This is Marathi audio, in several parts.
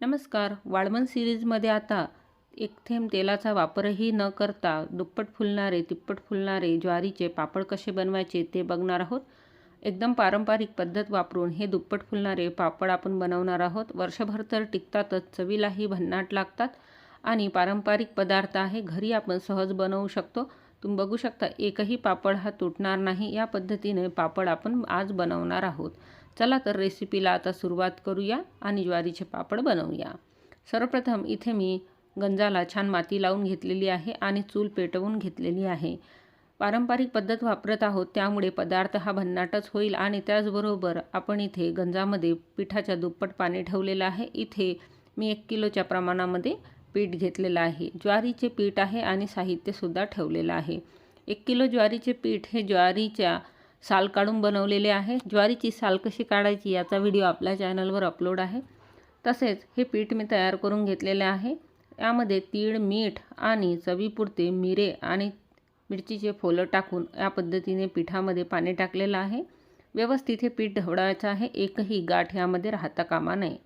नमस्कार. वाळवण सिरीजमध्ये आता एक थेंब तेलाचा वापरही न करता दुप्पट फुलणारे तिप्पट फुलणारे ज्वारीचे पापड कसे बनवायचे ते बघणार आहोत. एकदम पारंपरिक पद्धत वापरून हे दुप्पट फुलणारे पापड आपण बनवणार आहोत. वर्षभर तर टिकतातच चवीलाही भन्नाट लागतात आणि पारंपरिक पदार्थ आहे घरी आपण सहज बनवू शकतो. तुम्ही बघू शकता एकही पापड हा तुटणार नाही. या पद्धतीने पापड आपण आज बनवणार आहोत. चला तर रेसिपीला आता सुरुवात करूया आणि ज्वारीचे पापड बनवूया. सर्वप्रथम इथे मी गंजाला छान माती लावून घेतलेली आहे आणि चूल पेटवून घेतलेली आहे. पारंपरिक पद्धत वापरत आहोत त्यामुळे पदार्थ हा भन्नाटच होईल आणि त्याचबरोबर आपण इथे गंजामध्ये पिठाच्या दुप्पट पाणी ठेवलेलं आहे. इथे मी एक किलोच्या प्रमाणामध्ये पीठ घेतलेलं आहे. ज्वारीचे पीठ आहे आणि साहित्यसुद्धा ठेवलेलं आहे. एक किलो ज्वारीचे पीठ हे ज्वारीच्या साल काढून बनवलेले आहे. ज्वारीची साल कशी काढायची याचा व्हिडिओ आपल्या चॅनलवर अपलोड आहे. तसेच हे पीठ मी तयार करून घेतलेले आहे. यामध्ये तीळ मीठ आणि चवीपुरते मिरे आणि मिरचीचे फोलं टाकून या पद्धतीने पिठामध्ये पाणी टाकलेलं आहे. व्यवस्थित हे पीठ ढवळायचं आहे. एकही गाठ यामध्ये राहता कामा नये.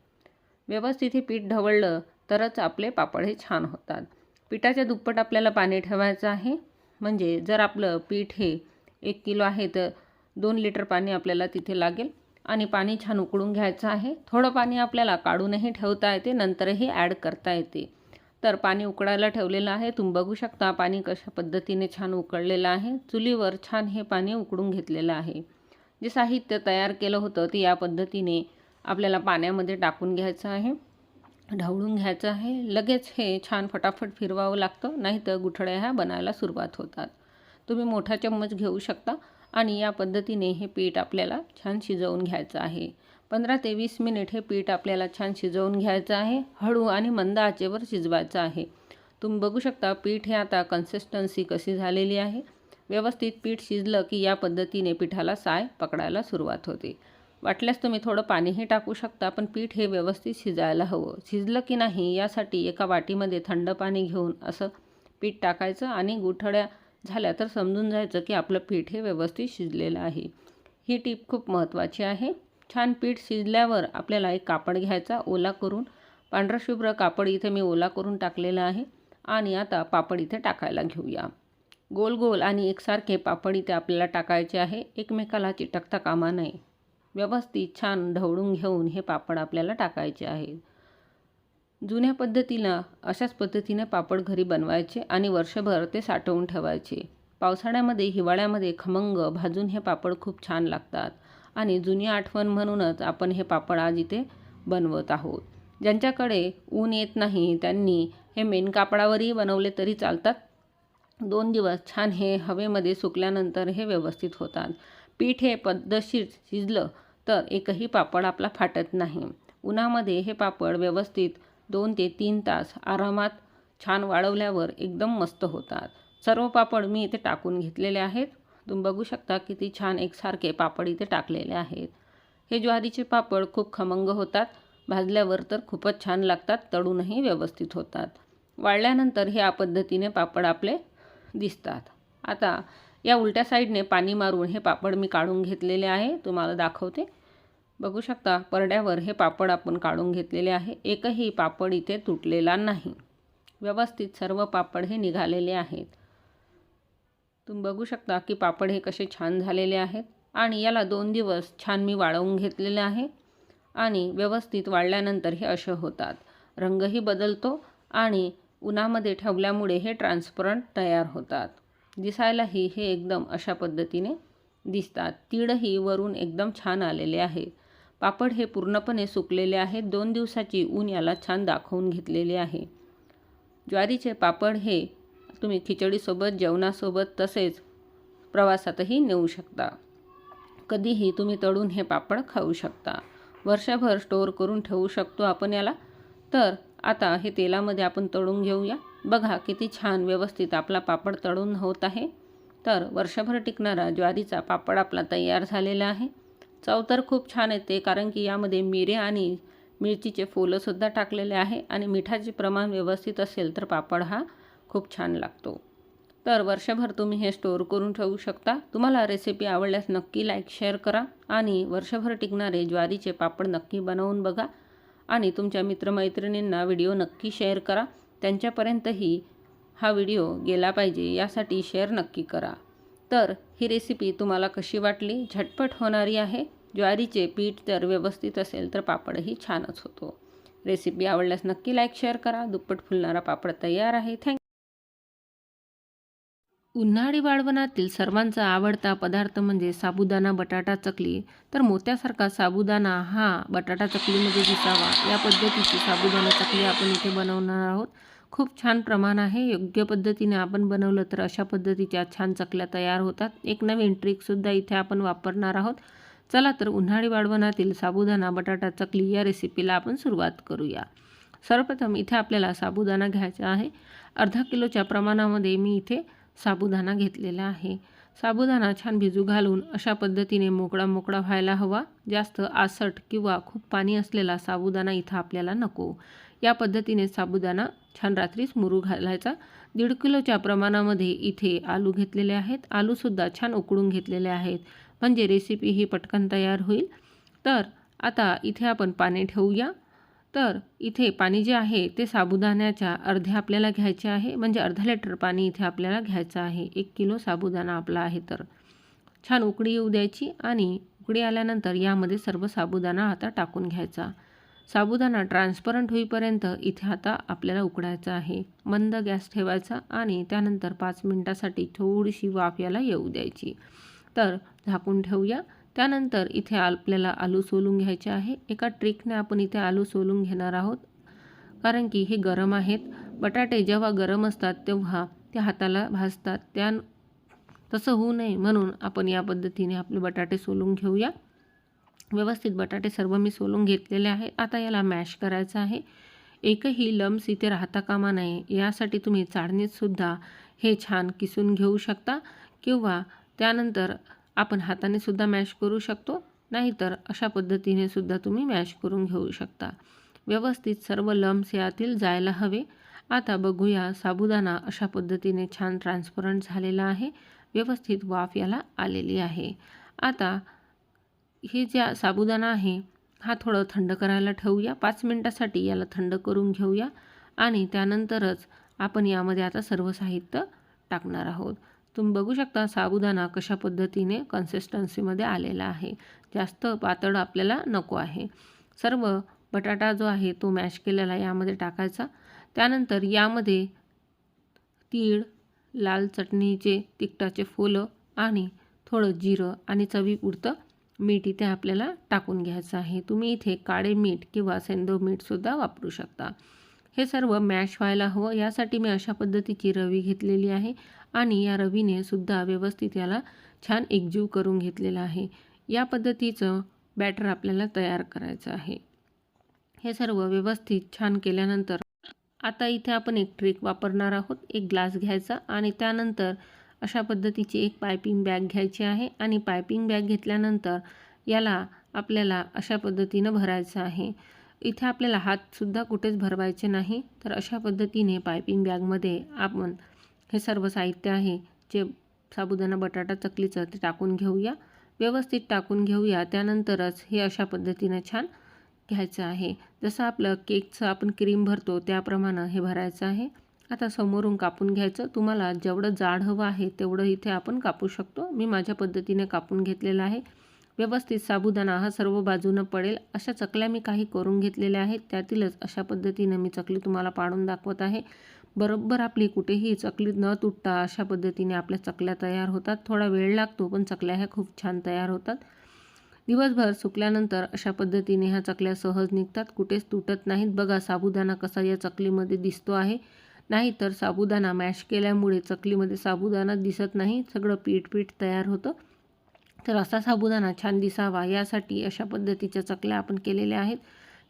व्यवस्थित हे पीठ ढवळलं तरच आपले पापड हे छान होतात. पिठाच्या दुप्पट आपल्याला पाणी ठेवायचं आहे. म्हणजे जर आपलं पीठ हे एक किलो आहे तर दोन लिटर पाणी आपल्याला तिथे लागेल आणि पाणी छान उकळून घ्यायचं आहे. थोडं पाणी आपल्याला काढूनही ठेवता येते नंतरही ॲड करता येते. तर पाणी उकळायला ठेवलेलं आहे. तुम्ही बघू शकता पाणी कशा पद्धतीने छान उकळलेलं आहे. चुलीवर छान हे पाणी उकळून घेतलेलं आहे. जे साहित्य तयार केलं होतं ते या पद्धतीने आपल्याला पाण्यामध्ये टाकून घ्यायचं आहे. ढवळून घ्यायचं आहे. लगेच हे छान फटाफट फिरवावं लागतं नाही तर गुठळ्या ह्या बनायला सुरुवात होतात. तुम्ही मोठा चम्मच घेऊ शकता. आणि या पद्धतीने हे पीठ आपल्याला छान शिजवून घ्यायचं आहे. पंधरा ते वीस मिनिट हे पीठ आपल्याला छान शिजवून घ्यायचं आहे. हळू आणि मंद आचेवर शिजवायचं आहे. तुम्ही बघू शकता पीठ हे आता कन्सिस्टन्सी कशी झालेली आहे. व्यवस्थित पीठ शिजलं की या पद्धतीने पिठाला साय पकडायला सुरुवात होते. वाटल्यास तुम्ही थोडं पाणीही टाकू शकता पण पीठ हे व्यवस्थित शिजायला हवं. शिजलं की नाही यासाठी एका वाटीमध्ये थंड पाणी घेऊन असं पीठ टाकायचं आणि गुठळ्या झाल्या तर समजून जायचं की आपलं पीठ हे व्यवस्थित शिजलेलं आहे. ही टीप खूप महत्त्वाची आहे. छान पीठ शिजल्यावर आपल्याला एक कापड घ्यायचा ओला करून पांढराशुभ्र कापड इथे मी ओला करून टाकलेला आहे आणि आता पापड इथे टाकायला घेऊया. गोल गोल आणि एकसारखे पापड इथे आपल्याला टाकायचे आहे. एकमेकाला चिटकता कामा नये. व्यवस्थित छान ढवळून घेऊन हे पापड आपल्याला टाकायचे आहे जुन्या पद्धतीनं अशाच पद्धतीने पापड घरी बनवायचे आणि वर्षभर ते साठवून ठेवायचे. पावसाळ्यामध्ये हिवाळ्यामध्ये खमंग भाजून हे पापड खूप छान लागतात आणि जुनी आठवण म्हणूनच आपण हे पापड आज इथे बनवत आहोत. ज्यांच्याकडे ऊन येत नाही त्यांनी हे मेन कापडावरही बनवले तरी चालतात. दोन दिवस छान हे हवेमध्ये सुकल्यानंतर हे व्यवस्थित होतात. पीठ हे पद्धतशीर शिजलं तर एकही पापड आपला फाटत नाही. उन्हामध्ये हे पापड व्यवस्थित दोन ते तीन तास आरामात छान वाळवल्यावर एकदम मस्त होतात. सर्व पापड मी इथे टाकून घेतलेले आहेत. तुम्ही बघू शकता किती छान एकसारखे पापड इथे टाकलेले आहेत. हे ज्वारीचे पापड खूप खमंग होतात. भाजल्यावर तर खूपच छान लागतात तळूनही व्यवस्थित होतात. वाळल्यानंतर हे पद्धतीने पापड आपले दिसतात. आता या उलट्या साईडने पाणी मारून हे पापड मी काढून घेतलेले आहे. तुम्हाला दाखवते. बघू शकता परड्यावर हे पापड आपण काढून घेतलेले आहे. एकही पापड इथे तुटलेला नाही. व्यवस्थित सर्व पापड हे निघालेले आहेत. तुम्ही बघू शकता की पापड हे कसे छान झालेले आहेत आणि याला दोन दिवस छान मी वाळवून घेतलेले आहे आणि व्यवस्थित वाळल्यानंतर हे असे होतात. रंगही बदलतो आणि उन्हामध्ये ठेवल्यामुळे हे ट्रान्सपरंट तयार होतात. दिसायलाही हे एकदम अशा पद्धतीने दिसतात. तीळही वरून एकदम छान आलेले आहे पापड हे पूर्णपणे सुकलेले आहेत दोन दिवसाची ऊन याला छान दाखवून घेतलेले आहे. ज्वारीचे पापड हे तुम्ही खिचडीसोबत जेवणासोबत तसेच प्रवासातही नेऊ शकता. कधीही तुम्ही तळून हे पापड खाऊ शकता. वर्षभर स्टोअर करून ठेवू शकतो आपण याला. तर आता हे तेलामध्ये आपण तळून घेऊया. बघा किती छान व्यवस्थित आपला पापड तळून होत आहे. तर वर्षभर टिकणारा ज्वारीचा पापड आपला तयार झालेला आहे. चव तर खूप छान येते कारण की यामध्ये मिरे आणि मिरचीचे फुलंसुद्धा टाकलेले आहे आणि मिठाचे प्रमाण व्यवस्थित असेल तर पापड हा खूप छान लागतो. तर वर्षभर तुम्ही हे स्टोअर करून ठेवू शकता. तुम्हाला रेसिपी आवडल्यास नक्की लाईक शेअर करा आणि वर्षभर टिकणारे ज्वारीचे पापड नक्की बनवून बघा. आणि तुमच्या मित्रमैत्रिणींना व्हिडिओ नक्की शेअर करा. त्यांच्यापर्यंतही हा व्हिडिओ गेला पाहिजे यासाठी शेअर नक्की करा. तर ही रेसिपी तुम्हाला कशी वाटली? झटपट होणारी आहे. ज्वारीचे पीठ जर व्यवस्थित असेल तर पापडही छानच होतो. रेसिपी आवडल्यास नक्की लाईक शेअर करा. दुप्पट फुलणारा पापड तयार आहे. थँक उन्हाळी वाळवणातील सर्वांचा आवडता पदार्थ म्हणजे साबुदाणा बटाटा चकली. तर मोत्यासारखा साबुदाणा हा बटाटा चकलीमध्ये दिसावा. या पद्धतीची साबुदाणा चकली आपण इथे बनवणार आहोत. खूप छान प्रमाण आहे. योग्य पद्धतीने आपण बनवलं तर अशा पद्धतीच्या छान चकल्या तयार होतात. एक नवीन ट्रिकसुद्धा इथे आपण वापरणार आहोत. चला तर उन्हाळी वाढवणातील साबुदाणा बटाटा चकली या रेसिपीला आपण सुरुवात करूया. सर्वप्रथम इथे आपल्याला साबुदाणा घ्यायचा आहे. अर्धा किलोच्या प्रमाणामध्ये मी इथे साबुदाणा घेतलेला आहे. साबुदाणा छान भिजू घालून अशा पद्धतीने मोकळा मोकळा व्हायला हवा. जास्त आसट किंवा खूप पाणी असलेला साबुदाणा इथं आपल्याला नको. या पद्धतीने साबुदाणा छान रात्रीच मुरू घालायचा. दीड किलोच्या प्रमाणामध्ये इथे आलू घेतलेले आहेत. आलूसुद्धा छान उकळून घेतलेले आहेत. म्हणजे रेसिपी ही पटकन तयार होईल. तर आता इथे आपण पाणी ठेवूया. तर इथे पाणी जे आहे ते साबुदाण्याच्या अर्धे आपल्याला घ्यायचे आहे. म्हणजे अर्धा लिटर पाणी इथे आपल्याला घ्यायचं आहे. एक किलो साबुदाणा आपला आहे तर. छान उकडी येऊ द्यायची आणि उकडी आल्यानंतर यामध्ये सर्व साबुदाणा आता टाकून घ्यायचा. साबुदाणा ट्रान्सपरंट होईपर्यंत इथे आता आपल्याला उकडायचा आहे. मंद गॅस ठेवायचा आणि त्यानंतर पाच मिनटासाठी थोडीशी वाफ याला येऊ द्यायची. तर झाकून ठेवूया. त्यानंतर इथे आपल्याला आलू सोलून घ्यायचे आहे. एका ट्रिकने आपण इथे आलू सोलून घेणार आहोत. कारण की हे गरम आहेत. बटाटे जेव्हा गरम असतात तेव्हा ते हाताला भाजतात. त्या तसं होऊ नये म्हणून आपण या पद्धतीने आपले बटाटे सोलून घेऊया. व्यवस्थित बटाटे सर्व मी सोलून घेतलेले आहे. आता याला मॅश करायचं आहे. एकही लम्स इथे राहता कामा नये. यासाठी तुम्ही चाळणीतसुद्धा हे छान किसून घेऊ शकता किंवा त्यानंतर आपण हाताने सुद्धा मॅश करू शकतो. नाहीतर अशा पद्धतीने सुद्धा तुम्ही मॅश करून घेऊ शकता. व्यवस्थित सर्व लम्स यातील जायला हवे. आता बघूया साबुदाणा अशा पद्धतीने छान ट्रान्सपरंट झालेला आहे. व्यवस्थित वाफ याला आलेली आहे. आता हे ज्या साबुदाणा आहे हा थोडं थंड करायला ठेवूया. पाच मिनटासाठी याला थंड करून घेऊया आणि त्यानंतरच आपण यामध्ये आता सर्व साहित्य टाकणार आहोत. तुम्ही बघू शकता साबुदाणा कशा पद्धतीने कन्सिस्टन्सीमध्ये आलेला आहे. जास्त पातळ आपल्याला नको आहे. सर्व बटाटा जो आहे तो मॅश केलेला यामध्ये टाकायचा. त्यानंतर यामध्ये तीळ लाल चटणीचे तिखटाचे फुलं आणि थोडं जिरं आणि चवीपुरतं मीठ इथे आपल्याला टाकून घ्यायचं आहे. तुम्ही इथे काळे मीठ किंवा सेंदो मीठसुद्धा वापरू शकता. हे सर्व मॅश व्हायला हवं. यासाठी मी अशा पद्धतीची रवी घेतलेली आहे आणि या रवीने सुद्धा व्यवस्थित याला छान एकजीव करून घेतलेला आहे. या पद्धतीचं बॅटर आपल्याला तयार करायचं आहे. हे सर्व व्यवस्थित छान केल्यानंतर आता इथे आपण एक ट्रिक वापरणार आहोत. एक ग्लास घ्यायचा आणि त्यानंतर अशा पद्धतीची एक पायपिंग बॅग घ्यायची आहे आणि पायपिंग बॅग घेतल्यानंतर याला आपल्याला अशा पद्धतीनं भरायचं आहे. इथे आपल्याला हातसुद्धा कुठेच भरवायचे नाही. तर अशा पद्धतीने पायपिंग बॅगमध्ये आपण हे सर्व साहित्य आहे जे साबुदाणा बटाटा चकलीचं ते टाकून घेऊया. व्यवस्थित टाकून घेऊया. त्यानंतरच हे अशा पद्धतीनं छान घ्यायचं आहे. जसं आपलं केकचं आपण क्रीम भरतो त्याप्रमाणे हे भरायचं आहे. आता समोरून कापून घ्यायचं. तुम्हाला जेवढं जाड हवं आहे तेवढं इथे आपण कापू शकतो. मी माझ्या पद्धतीने कापून घेतलेलं आहे. व्यवस्थित साबुदाणा हा सर्व बाजूनं पडेल. अशा चकल्या मी काही करून घेतलेल्या आहेत. त्यातीलच अशा पद्धतीनं मी चकली तुम्हाला पाडून दाखवत आहे. बरोबर आपली कुठेही चकली न तुटता अशा पद्धतीने आपल्या चकल्या तयार होतात. थोडा वेळ लागतो पण चकल्या ह्या खूप छान तयार होतात. दिवसभर सुकल्यानंतर अशा पद्धतीने ह्या चकल्या सहज निघतात. कुठेच तुटत नाहीत. बघा साबुदाणा कसा या चकलीमध्ये दिसतो आहे. नाही तर साबुदाणा मॅश केल्यामुळे चकलीमध्ये साबुदाणा दिसत नाही. सगळं पीठ पीठ तयार होतं. तर असा साबुदाणा छान दिसावा. यासाठी अशा पद्धतीच्या चकल्या आपण केलेल्या आहेत.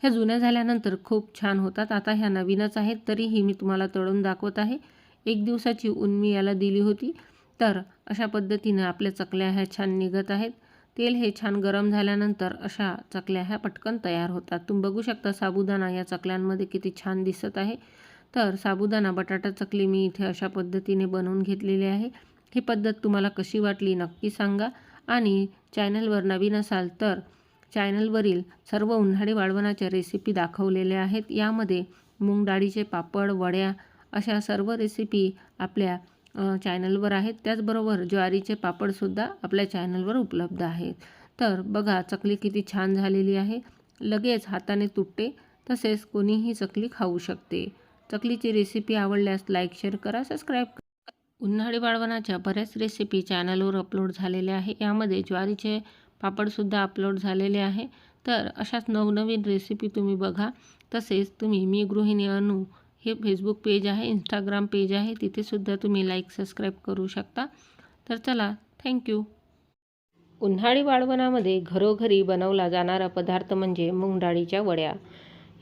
ह्या जुन्या झाल्यानंतर खूप छान होतात. आता ह्या नवीनच आहेत. तरीही मी तुम्हाला तळून दाखवत आहे. एक दिवसाची ऊन मी याला दिली होती. तर अशा पद्धतीनं आपल्या चकल्या ह्या छान निघत आहेत. तेल हे छान गरम झाल्यानंतर अशा चकल्या ह्या पटकन तयार होतात. तुम्ही बघू शकता साबुदाणा या चकल्यांमध्ये किती छान दिसत आहे. तर साबुदाणा बटाटा चकली मी इथे अशा पद्धतीने बनवून घेतलेली आहे. ही पद्धत तुम्हाला कशी वाटली नक्की सांगा. आणि चॅनलवर नवीन असाल तर चॅनलवरील सर्व उन्हाळी वाळवणाच्या रेसिपी दाखवलेल्या आहेत. यामध्ये मूग डाळीचे पापड वड्या अशा सर्व रेसिपी आपल्या चॅनलवर आहेत. त्याचबरोबर ज्वारीचे पापडसुद्धा आपल्या चॅनलवर उपलब्ध आहेत. तर बघा चकली किती छान झालेली आहे. लगेच हाताने तुटते तसेच कोणीही चकली खाऊ शकते. चकलीची रेसिपी आवडल्यास लाईक शेअर करा सबस्क्राईब करा. उन्हाळी बाळवणाच्या बऱ्याच रेसिपी चॅनलवर अपलोड झालेल्या आहे. यामध्ये ज्वारीचे पापडसुद्धा अपलोड झालेले आहे. तर अशाच नवनवीन रेसिपी तुम्ही बघा. तसेच तुम्ही मी गृहिणी अनु हे फेसबुक पेज आहे इंस्टाग्राम पेज आहे. तिथेसुद्धा तुम्ही लाईक सबस्क्राईब करू शकता. तर चला थँक्यू उन्हाळी वाळवणामध्ये घरोघरी बनवला जाणारा पदार्थ म्हणजे मुंगडाळीच्या वड्या.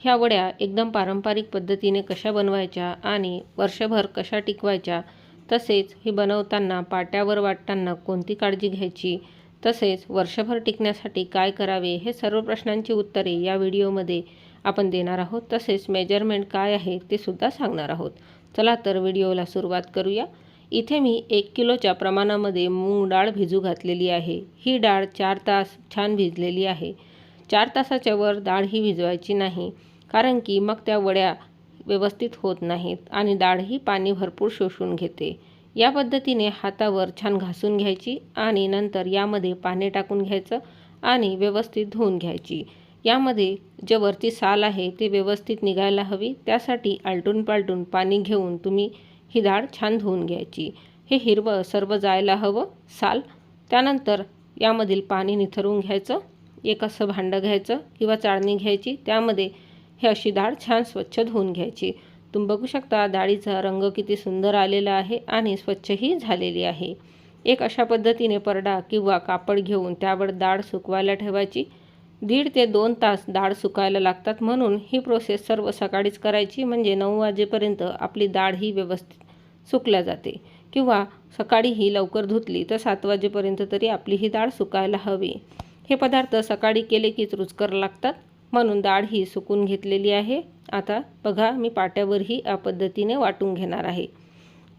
ह्या वड्या एकदम पारंपरिक पद्धतीने कशा बनवायच्या आणि वर्षभर कशा टिकवायच्या तसेच हे बनवताना पाट्यावर वाटताना कोणती काळजी घ्यायची तसेच वर्षभर टिकण्यासाठी काय करावे हे सर्व प्रश्नांची उत्तरे या व्हिडिओमध्ये आपण देणार आहोत. तसेच मेजरमेंट काय आहे ते सुद्धा सांगणार आहोत. चला तर व्हिडिओला सुरुवात करूया. इथे मी एक किलोच्या प्रमाणामध्ये मूग डाळ भिजू घातलेली आहे. ही डाळ चार तास छान भिजलेली आहे. चार तासाच्या वर डाळ ही भिजवायची नाही. कारण की मग त्या वड्या व्यवस्थित होत नाहीत आणि डाळही पाणी भरपूर शोषून घेते. या पद्धतीने हातावर छान घासून घ्यायची आणि नंतर यामध्ये पाणी टाकून घ्यायचं आणि व्यवस्थित धुवून घ्यायची. यामध्ये जे वरती साल आहे ते व्यवस्थित निघायला हवी. त्यासाठी आलटून पालटून पाणी घेऊन तुम्ही ही डाळ छान धुवून घ्यायची. हे हिरवं सर्व जायला हवं साल. त्यानंतर यामधील पाणी निथरून घ्यायचं. एक असं भांडं घ्यायचं किंवा चाळणी घ्यायची. त्यामध्ये हे अशी डाळ छान स्वच्छ धुवून घ्यायची. तुम्ही बघू शकता डाळीचा रंग किती सुंदर आलेला आहे आणि स्वच्छही झालेली आहे. एक अशा पद्धतीने परडा किंवा कापड घेऊन त्यावर डाळ सुकवायला ठेवायची. दीड ते दोन तास डाळ सुकायला लागतात म्हणून ही प्रोसेस सर्व सकाळीच करायची. म्हणजे नऊ वाजेपर्यंत आपली डाळ ही व्यवस्थित सुकल्या जाते. किंवा सकाळी ही लवकर धुतली तर सात वाजेपर्यंत तरी आपली ही डाळ सुकायला हवी. हे पदार्थ सकाळी केले कीच रुचकर लागतात. म्हणून डाळ ही सुकून घेतलेली आहे. आता बघा मी पाट्यावरही या पद्धतीने वाटून घेणार आहे.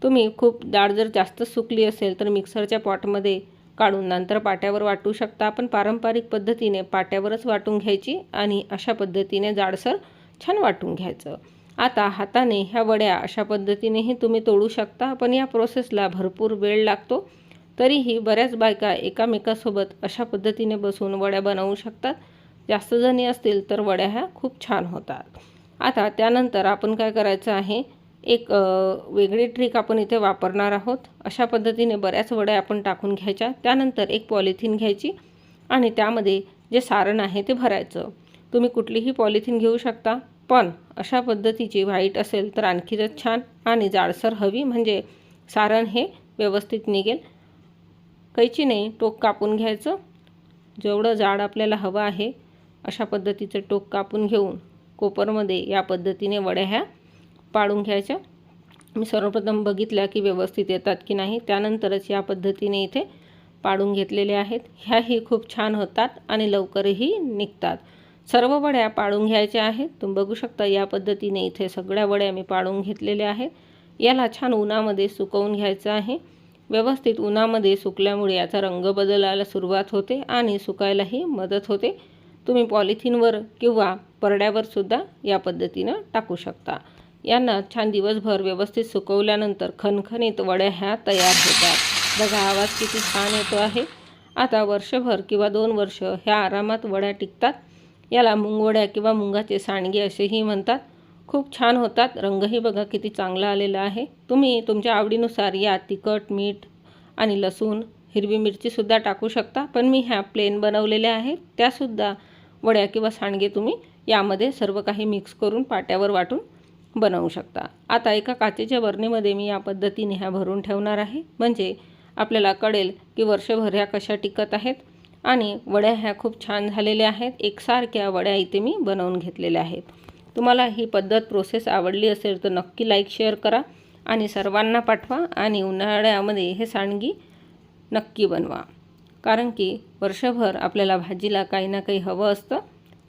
तुम्ही खूप डाळ जर जास्त सुकली असेल तर मिक्सरच्या पॉटमध्ये काढून नंतर पाट्यावर वाटू शकता. पण पारंपरिक पद्धतीने पाट्यावरच वाटून घ्यायची आणि अशा पद्धतीने जाडसर छान वाटून घ्यायचं. आता हाताने ह्या वड्या अशा पद्धतीनेही तुम्ही तोडू शकता पण या प्रोसेसला भरपूर वेळ लागतो. तरीही बऱ्याच बायका एकामेकासोबत अशा पद्धतीने बसून वड्या बनवू शकतात. जास्त जणी असतील तर वड्या ह्या खूप छान होतात. आता त्यानंतर आपण काय करायचं आहे एक वेगळी ट्रिक आपण इथे वापरणार आहोत. अशा पद्धतीने बऱ्याच वड्या आपण टाकून घ्यायच्या. त्यानंतर एक पॉलिथिन घ्यायची आणि त्यामध्ये जे सारण आहे ते भरायचं. तुम्ही कुठलीही पॉलिथिन घेऊ शकता पण अशा पद्धतीची व्हाईट असेल तर आणखीच छान आणि जाडसर हवी. म्हणजे सारण हे व्यवस्थित निघेल. कैचीने टोक कापून घ्यायचं. जेवढं जाड आपल्याला हवं आहे अशा पद्धतीचं टोक कापून घेऊन कोपरमध्ये या पद्धतीने वड्या ह्या पाडून घ्यायच्या. मी सर्वप्रथम बघितल्या की व्यवस्थित येतात की नाही. त्यानंतरच या पद्धतीने इथे पाडून घेतलेले आहेत. ह्याही खूप छान होतात आणि लवकरही निघतात. सर्व वड्या पाडून घ्यायच्या आहेत. तुम्ही बघू शकता या पद्धतीने इथे सगळ्या वड्या मी पाडून घेतलेल्या आहेत. याला छान उन्हामध्ये सुकवून घ्यायचं आहे. व्यवस्थित उन्हामध्ये सुकल्यामुळे याचा रंग बदलायला सुरुवात होते आणि सुकायलाही मदत होते. तुम्ही पॉलिथिनवर किंवा परड्यावर सुद्धा या पद्धतीनं टाकू शकता. यांना छान दिवसभर व्यवस्थित सुकवल्यानंतर खणखणीत वड्या ह्या तयार होतात. बघा आवाज किती छान येतो आहे. आता वर्षभर किंवा दोन वर्ष ह्या आरामात वड्या टिकतात. याला मुंगवड्या किंवा मुंगाचे सांडगे असेही म्हणतात. खूप छान होतात. रंगही बघा किती चांगला आलेला आहे. तुम्ही तुमच्या आवडीनुसार या तिखट मीठ आणि लसूण हिरवी मिरचीसुद्धा टाकू शकता. पण मी ह्या प्लेन बनवलेल्या आहेत. त्यासुद्धा वड्या किंवा सांडगे तुम्ही यामध्ये सर्व काही मिक्स करून पाट्यावर वाटून बनवू शकता. आता एका काचेच्या बरणीमध्ये मी या पद्धतीने ह्या भरून ठेवणार आहे. म्हणजे आपल्याला कळेल की वर्षभर ह्या कशा टिकत आहेत आणि वड्या ह्या खूप छान झालेल्या आहेत. एकसारख्या वड्या इथे मी बनवून घेतलेल्या आहेत. तुम्हाला ही पद्धत प्रोसेस आवडली असेल तर नक्की लाईक शेअर करा आणि सर्वांना पाठवा आणि उन्हाळ्यामध्ये हे सांडगी नक्की बनवा. कारण की वर्षभर आपल्याला भाजीला काही ना काही हवं असतं.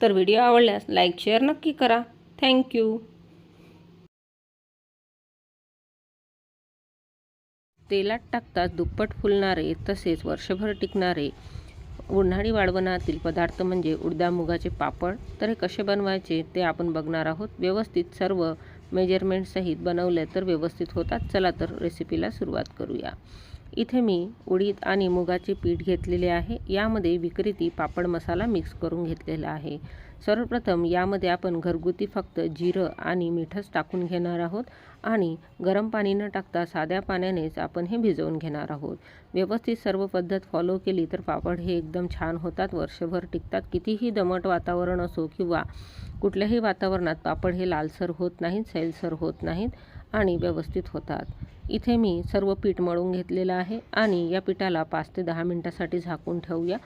तर व्हिडिओ आवडल्यास लाईक शेअर नक्की करा. थँक्यू तेलात टाकताच दुप्पट फुलणारे तसेच वर्षभर टिकणारे उन्हाळी वाळवणातील पदार्थ म्हणजे उडदा मुगाचे पापड. तर हे कसे बनवायचे ते आपण बघणार आहोत. व्यवस्थित सर्व मेजरमेंटसहित बनवले तर व्यवस्थित होतात. चला तर रेसिपीला सुरुवात करूया. इथे मी उडीद आणि मुगाचे पीठ घेतलेले आहे. यामध्ये विक्रेती पापड मसाला मिक्स करून घेतलेला आहे. सर्वप्रथम यामध्ये आपण घरगुती फक्त जिरं आणि मीठच टाकून घेणार आहोत आणि गरम पाणी न टाकता साध्या पाण्यानेच आपण हे भिजवून घेणार आहोत. व्यवस्थित सर्व पद्धत फॉलो केली तर पापड हे एकदम छान होतात. वर्षभर टिकतात. कितीही दमट वातावरण असो किंवा कुठल्याही वातावरणात पापड हे लालसर होत नाहीत सैलसर होत नाहीत. आणि व्यवस्थित होतात. इथे मी सर्व पीठ मळून घेतलेलं आहे आणि या पिठाला पाच ते दहा मिनटासाठी झाकून ठेवूया.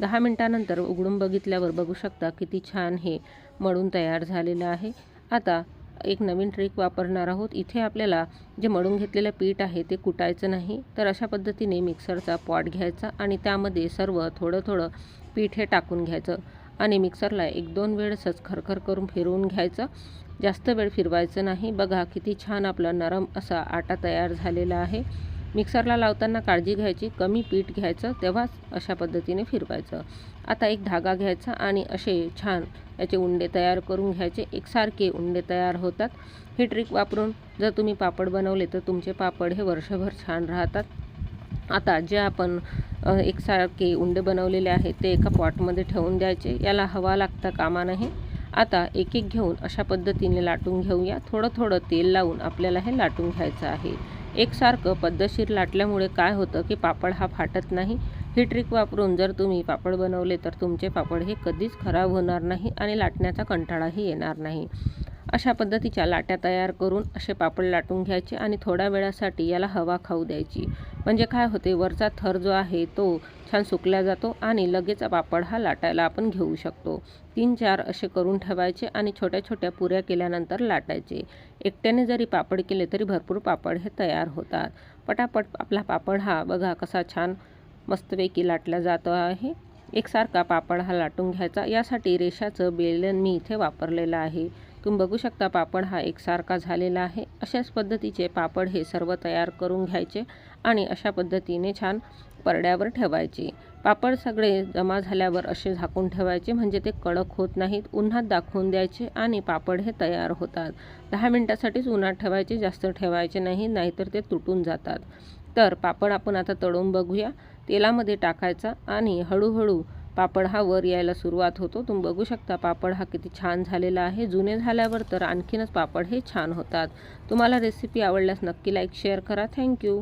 दहा मिनटानंतर उघडून बघितल्यावर बघू शकता किती छान हे मळून तयार झालेलं आहे. आता एक नवीन ट्रिक वापरणार आहोत. इथे आपल्याला जे मळून घेतलेलं पीठ आहे ते कुटायचं नाही तर अशा पद्धतीने मिक्सरचा पॉट घ्यायचा आणि त्यामध्ये सर्व थोडं थोडं पीठ हे टाकून घ्यायचं आणि मिक्सरला एक दोन वेळेसच खरखर करून फिरवून घ्यायचं. जास्त वेळ फिरवायचं नाही. बघा किती छान आपला नरम असा आटा तयार झालेला आहे. मिक्सरला लावताना काळजी घ्यायची कमी पीठ घ्यायचं तेव्हाच अशा पद्धतीने फिरवायचं. आता एक धागा घ्यायचा आणि असे छान याचे उंडे तयार करून घ्यायचे. एकसारखे उंडे तयार होतात. ही ट्रिक वापरून जर तुम्ही पापड बनवले तर तुमचे पापड हे वर्षभर छान राहतात. आता जे आपण एकसारखे उंडे बनवलेले आहेत ते एका पॉटमध्ये ठेवून द्यायचे. याला हवा लागता कामा नाही आता एक एक घेऊन अशा पद्धतीने लाटून घेऊया. थोडं थोडं तेल लावून आपल्याला हे लाटून घ्यायचं आहे. एकसारखं पद्धतशीर लाटल्यामुळे काय होतं की पापड हा फाटत नाही. ही ट्रिक वापरून जर तुम्ही पापड बनवले तर तुमचे पापड हे कधीच खराब होणार नाही आणि लाटण्याचा कंटाळाही येणार नाही. अशा पद्धतीच्या लाट्या तयार करून असे पापड लाटून घ्यायचे आणि थोड्या वेळासाठी याला हवा खाऊ द्यायची. म्हणजे काय होते वरचा थर जो आहे तो छान सुकला जातो आणि लगेच पापड हा लाटायला आपण घेऊ शकतो. तीन चार असे करून ठेवायचे आणि छोट्या छोट्या पुऱ्या केल्यानंतर लाटायचे. एकट्याने जरी पापड केले तरी भरपूर पापड हे तयार होतात. पटापट आपला पापड हा बघा कसा छान मस्तपैकी लाटला जातो आहे. एकसारखा पापड हा लाटून घ्यायचा. यासाठी रेषाचं बेलन मी इथे वापरलेलं आहे. तुम्ही बघू शकता पापड हा एकसारखा झालेला आहे. अशाच पद्धतीचे पापड हे सर्व तयार करून घ्यायचे आणि अशा पद्धतीने छान परड्यावर ठेवायचे. पापड सगळे जमा झाल्यावर असे झाकून ठेवायचे म्हणजे ते कडक होत नाहीत. उन्हात दाखवून द्यायचे आणि पापड हे तयार होतात. दहा मिनटासाठीच उन्हात ठेवायचे जास्त ठेवायचे नाही नाहीतर ते तुटून जातात. तर पापड आपण आता तळून बघूया. तेलामध्ये टाकायचा आणि हळूहळू पापड हा वर यायला सुरुवात होतो. तुम्ही बघू शकता पापड हा किती छान झालेला आहे. जुने झाल्यावर तर आणखीनच पापड हे छान होतात. तुम्हाला रेसिपी आवडल्यास नक्की लाईक शेअर करा. थँक्यू